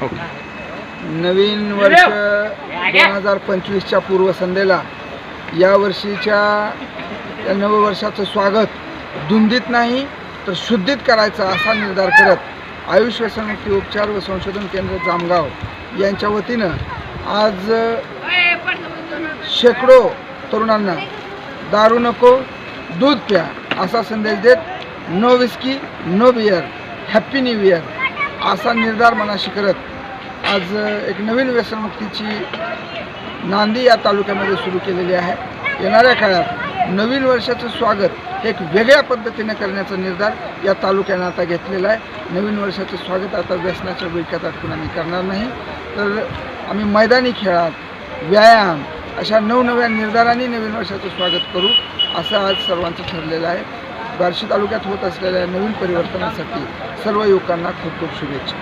हो नवीन वर्ष दोन हजार पंचवीसच्या पूर्वसंध्येला या वर्षीच्या या नववर्षाचं स्वागत. धुंदीत नाही तर शुद्धीत करायचा असा निर्धार करत आयुष व्यसनमुक्ती उपचार व संशोधन केंद्र जामगाव यांच्या वतीनं आज शेकडो तरुणांना दारू नको दूध प्या असा संदेश देत no whisky no beer happy new year असा निर्धार मनाशी करत आज एक नवीन व्यसनमुक्तीची नांदी या तालुक्यामध्ये सुरू केलेली आहे. येणाऱ्या काळात नवीन वर्षाचं स्वागत एक वेगळ्या पद्धतीने करण्याचा निर्धार या तालुक्यानं आता घेतलेला आहे. नवीन वर्षाचं स्वागत आता व्यसनाच्या विळख्यात अडकून आम्ही करणार नाही. तर आम्ही मैदानी खेळात व्यायाम अशा नवनव्या निर्धारांनी नवीन वर्षाचं स्वागत करू असं आज सर्वांचं ठरलेलं आहे. बार्शी तालुक्यात होत असलेल्या नवीन परिवर्तनासाठी सर्व युवकांना खूप खूप शुभेच्छा.